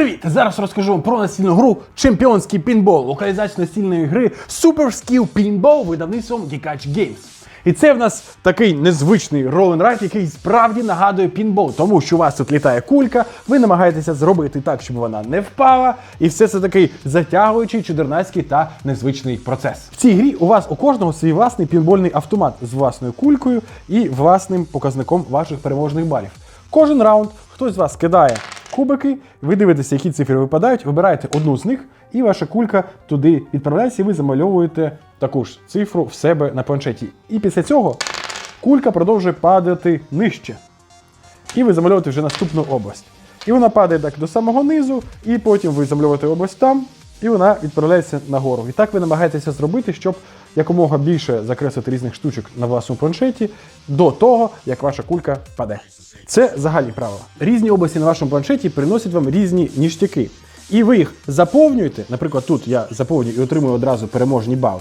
Привіт! Зараз розкажу вам про настільну гру Чемпіонський пінбол, локалізацію настільної гри Super Skill Pinball видавництвом Gikachi Games. І це в нас такий незвичний ролен-райд, який справді нагадує пінбол, тому що у вас тут літає кулька, ви намагаєтеся зробити так, щоб вона не впала, і все це такий затягуючий, чудернацький та незвичний процес. В цій грі у вас у кожного свій власний пінбольний автомат з власною кулькою і власним показником ваших переможних балів. Кожен раунд хтось з вас кидає кубики, ви дивитеся, які цифри випадають, вибираєте одну з них, і ваша кулька туди відправляється, і ви замальовуєте таку ж цифру в себе на планшеті. І після цього кулька продовжує падати нижче. І ви замальовуєте вже наступну область. І вона падає так до самого низу, і потім ви замальовуєте область там, і вона відправляється нагору. І так ви намагаєтеся зробити, щоб якомога більше закреслити різних штучок на власному планшеті до того, як ваша кулька впаде. Це загальні правила. Різні області на вашому планшеті приносять вам різні ніштяки. І ви їх заповнюєте. Наприклад, тут я заповнюю і отримую одразу переможні бали.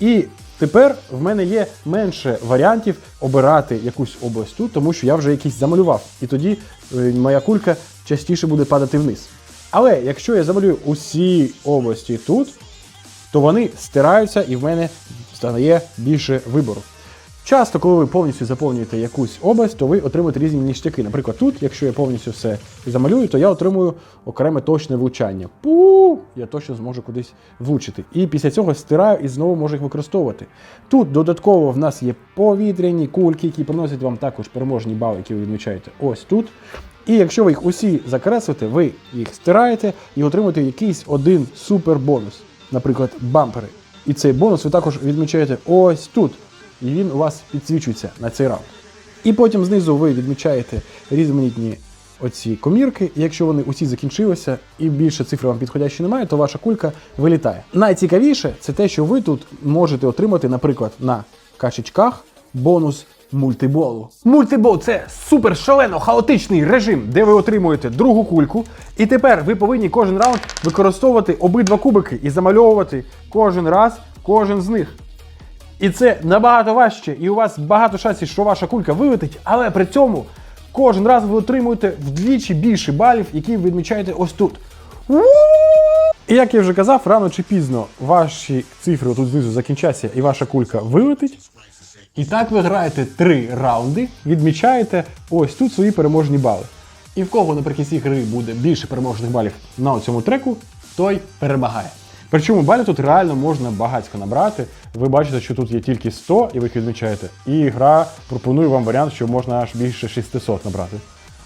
І тепер в мене є менше варіантів обирати якусь область тут, тому що я вже якийсь замалював. І тоді е, моя кулька частіше буде падати вниз. Але якщо я замалюю усі області тут, то вони стираються і в мене стає більше вибору. Часто, коли ви повністю заповнюєте якусь область, то ви отримуєте різні ніштяки. Наприклад, тут, якщо я повністю все замалюю, то я отримую окреме точне влучання. Пу! Я точно зможу кудись влучити. І після цього стираю і знову можу їх використовувати. Тут додатково в нас є повітряні кульки, які приносять вам також переможні бали, які ви відмічаєте ось тут. І якщо ви їх усі закреслите, ви їх стираєте і отримуєте якийсь один супер бонус, наприклад, бампери. І цей бонус ви також відмічаєте ось тут. І він у вас підсвічується на цей раунд. І потім знизу ви відмічаєте різноманітні оці комірки. І якщо вони усі закінчилися і більше цифр вам підходящої немає, то ваша кулька вилітає. Найцікавіше це те, що ви тут можете отримати, наприклад, на качечках бонус мультиболу. Мультибол це супер шалено хаотичний режим, де ви отримуєте другу кульку. І тепер ви повинні кожен раунд використовувати обидва кубики і замальовувати кожен раз кожен з них. І це набагато важче, і у вас багато шансів, що ваша кулька вилетить, але при цьому кожен раз ви отримуєте вдвічі більше балів, які ви відмічаєте ось тут. І як я вже казав, рано чи пізно ваші цифри тут знизу закінчаться і ваша кулька вилетить. І так ви граєте три раунди, відмічаєте ось тут свої переможні бали. І в кого наприкінці гри буде більше переможних балів на цьому треку, той перемагає. Причому балів тут реально можна багатько набрати. Ви бачите, що тут є тільки 100, і ви їх відмічаєте. І гра пропонує вам варіант, що можна аж більше 600 набрати.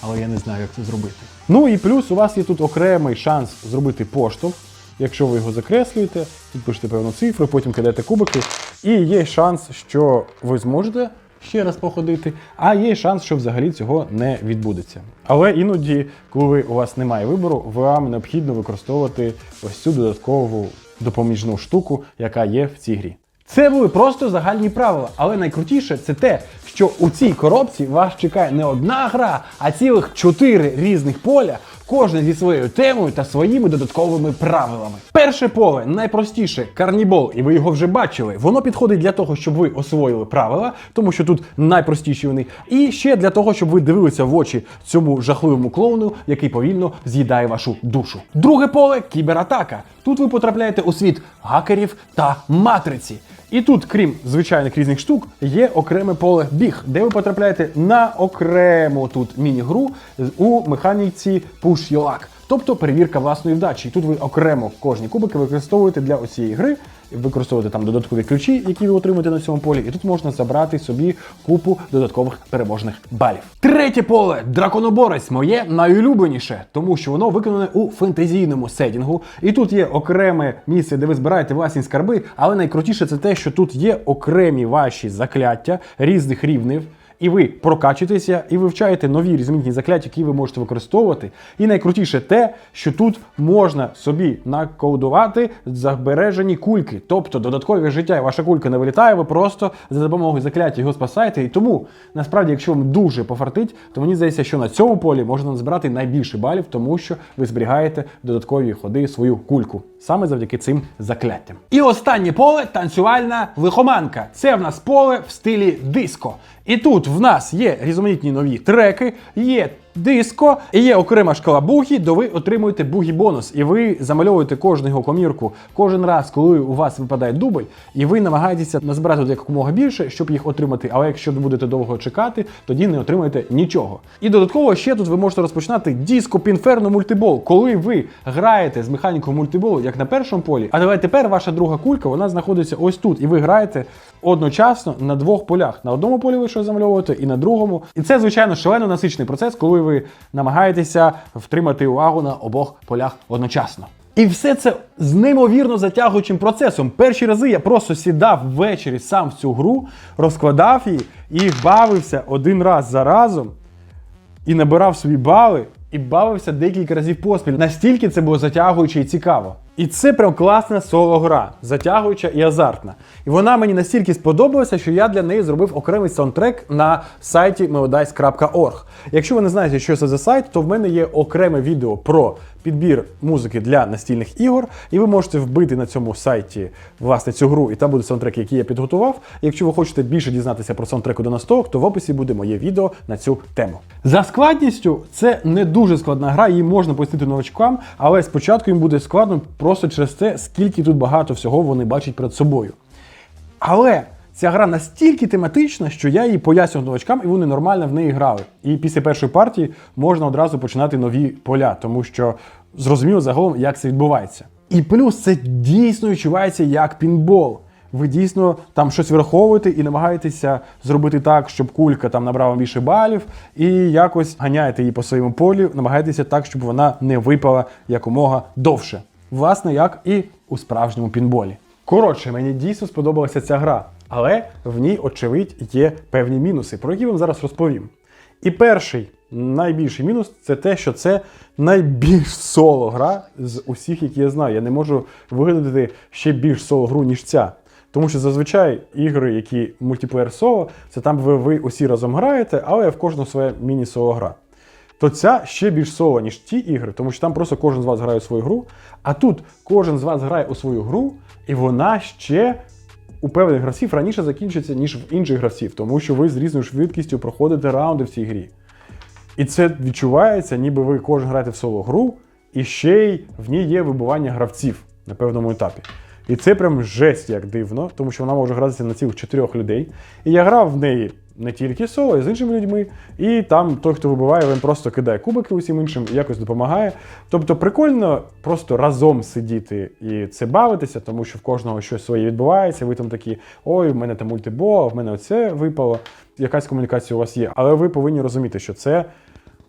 Але я не знаю, як це зробити. Ну і плюс у вас є тут окремий шанс зробити поштовх. Якщо ви його закреслюєте, тут пишете певну цифру, потім кидаєте кубики. І є шанс, що ви зможете ще раз походити, а є шанс, що взагалі цього не відбудеться. Але іноді, коли у вас немає вибору, вам необхідно використовувати ось цю додаткову допоміжну штуку, яка є в цій грі. Це були просто загальні правила, але найкрутіше це те, що у цій коробці вас чекає не одна гра, а цілих чотири різних поля, кожне зі своєю темою та своїми додатковими правилами. Перше поле найпростіше карнібол, і ви його вже бачили. Воно підходить для того, щоб ви освоїли правила, тому що тут найпростіші вони. І ще для того, щоб ви дивилися в очі цьому жахливому клоуну, який повільно з'їдає вашу душу. Друге поле кібератака. Тут ви потрапляєте у світ гакерів та матриці. І тут, крім звичайних різних штук, є окреме поле біг, де ви потрапляєте на окрему тут міні-гру у механіці Push Your Luck. Тобто перевірка власної вдачі. І тут ви окремо кожні кубики використовуєте для цієї гри, використовуєте там додаткові ключі, які ви отримуєте на цьому полі, і тут можна забрати собі купу додаткових переможних балів. Третє поле драконоборець, моє найулюбленіше, тому що воно виконане у фентезійному сетінгу. І тут є окреме місце, де ви збираєте власні скарби, але найкрутіше це те, що тут є окремі ваші закляття різних рівнів. І ви прокачуєтеся і вивчаєте нові різноманітні закляття, які ви можете використовувати. І найкрутіше те, що тут можна собі накодувати збережені кульки, тобто додаткове життя, і ваша кулька не вилітає, ви просто за допомогою закляття його спасаєте. І тому насправді, якщо вам дуже пофартить, то мені здається, що на цьому полі можна збирати найбільше балів, тому що ви зберігаєте додаткові ходи свою кульку. Саме завдяки цим закляттям. І останнє поле танцювальна лихоманка. Це в нас поле в стилі диско. І тут в нас є різноманітні нові треки, є диско, і є окрема шкала бугі, де ви отримуєте бугі бонус. І ви замальовуєте кожну його комірку кожен раз, коли у вас випадає дубль, і ви намагаєтеся назбирати якомога більше, щоб їх отримати. Але якщо будете довго чекати, тоді не отримаєте нічого. І додатково ще тут ви можете розпочинати диско Пінферно мультибол, коли ви граєте з механікою мультиболу, як на першому полі. А давай тепер ваша друга кулька вона знаходиться ось тут, і ви граєте одночасно на двох полях. На одному полі ви щось замальовуєте, і на другому. І це, звичайно, шалено насичений процес, коли ви намагаєтеся втримати увагу на обох полях одночасно. І все це з неймовірно затягуючим процесом. Перші рази я просто сідав ввечері сам в цю гру, розкладав її і бавився один раз за разом і набирав собі бали, і бавився декілька разів поспіль. Настільки це було затягуюче і цікаво. І це прям класна соло-гра, затягуюча і азартна. І вона мені настільки сподобалася, що я для неї зробив окремий саундтрек на сайті melodice.org. Якщо ви не знаєте, що це за сайт, то в мене є окреме відео про підбір музики для настільних ігор, і ви можете вбити на цьому сайті власне цю гру, і там буде саундтрек, який я підготував. Якщо ви хочете більше дізнатися про саундтреку до настолок, то в описі буде моє відео на цю тему. За складністю, це не дуже складна гра, її можна пояснити новачкам, але спочатку їм буде складно просто через те, скільки тут багато всього вони бачать перед собою. Але ця гра настільки тематична, що я її пояснював новачкам, і вони нормально в неї грали. І після першої партії можна одразу починати нові поля, тому що зрозуміло загалом, як це відбувається. І плюс це дійсно відчувається як пінбол. Ви дійсно там щось враховуєте і намагаєтеся зробити так, щоб кулька там набрала більше балів, і якось ганяєте її по своєму полі, намагаєтеся так, щоб вона не випала якомога довше. Власне, як і у справжньому пінболі. Коротше, мені дійсно сподобалася ця гра, але в ній, очевидь, є певні мінуси, про які вам зараз розповім. І перший найбільший мінус це те, що це найбільш соло гра з усіх, які я знаю. Я не можу вигадати ще більш соло гру, ніж ця. Тому що зазвичай ігри, які мультиплеєр соло, це там ви, ви усі разом граєте, але в кожного своя міні-соло гра. То ця ще більш соло, ніж ті ігри, тому що там просто кожен з вас грає у свою гру. А тут кожен з вас грає у свою гру, і вона ще у певних гравців раніше закінчиться, ніж в інших гравців, тому що ви з різною швидкістю проходите раунди в цій грі. І це відчувається, ніби ви кожен граєте в соло гру, і ще й в ній є вибування гравців на певному етапі. І це прям жесть як дивно, тому що вона може гратися на цілих чотирьох людей. І я грав в неї не тільки соло, і з іншими людьми. І там той, хто вибиває, він просто кидає кубики усім іншим і якось допомагає. Тобто прикольно просто разом сидіти і це бавитися, тому що в кожного щось своє відбувається. Ви там такі, ой, в мене там мультибо, в мене оце випало. Якась комунікація у вас є. Але ви повинні розуміти, що це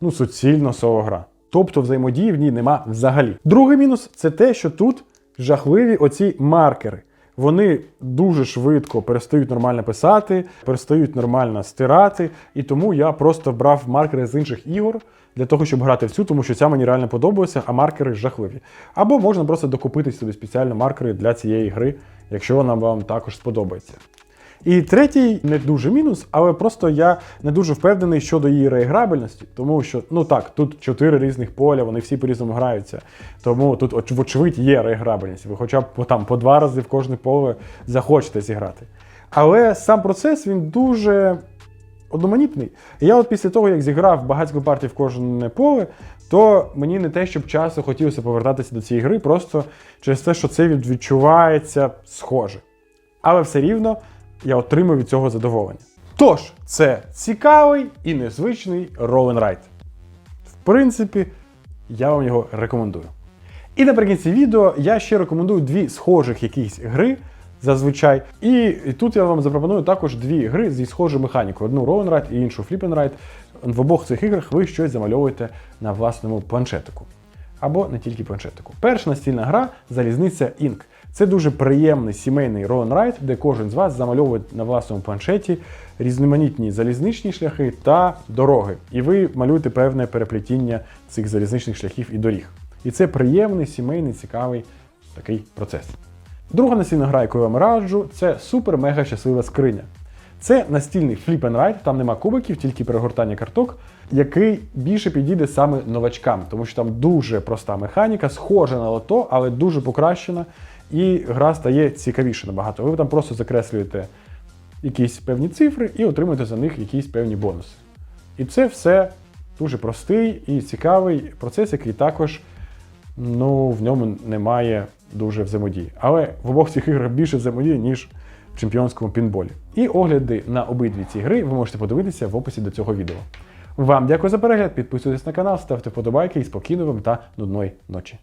ну, суцільно соло гра. Тобто взаємодії в ній нема взагалі. Другий мінус це те, що тут жахливі оці маркери. Вони дуже швидко перестають нормально писати, перестають нормально стирати. І тому я просто брав маркери з інших ігор для того, щоб грати в цю, тому що ця мені реально подобається, а маркери жахливі. Або можна просто докупити собі спеціально маркери для цієї гри, якщо вона вам також сподобається. І третій не дуже мінус, але просто я не дуже впевнений щодо її реіграбельності, тому що, ну так, тут чотири різних поля, вони всі по-різному граються. Тому тут, оч- вочевидь, є реіграбельність. Ви хоча б там, по два рази в кожне поле захочете зіграти. Але сам процес він дуже одноманітний. І я от після того, як зіграв багатько партій в кожне поле, то мені не те, щоб часу хотілося повертатися до цієї гри, просто через те, що це відчувається схоже. Але все рівно я отримую від цього задоволення. Тож, це цікавий і незвичний ride. В принципі, я вам його рекомендую. І наприкінці відео я ще рекомендую дві схожих якісь гри зазвичай. І тут я вам запропоную також дві гри зі схожою механікою: одну Roll-Ride і іншу Flip-Ride. В обох цих іграх ви щось замальовуєте на власному планшетику. Або не тільки планшетику. Перша настільна гра Залізниця Інк. Це дуже приємний сімейний and де кожен з вас замальовує на власному планшеті різноманітні залізничні шляхи та дороги. І ви малюєте певне переплетіння цих залізничних шляхів і доріг. І це приємний, сімейний, цікавий такий процес. Друга настільна гра, яку я вам раджу, це супер-мега щаслива скриня. Це настільний flip and ride, там нема кубиків, тільки перегортання карток, який більше підійде саме новачкам, тому що там дуже проста механіка, схожа на лото, але дуже покращена, і гра стає цікавіше набагато. Ви там просто закреслюєте якісь певні цифри і отримуєте за них якісь певні бонуси. І це все Дуже простий і цікавий процес, який також ну, в ньому немає дуже взаємодії. Але в обох цих іграх більше взаємодії, ніж чемпіонському пінболі. І огляди на обидві ці гри ви можете подивитися в описі до цього відео. Вам дякую за перегляд, підписуйтесь на канал, ставте вподобайки і спокійної вам та нудної ночі.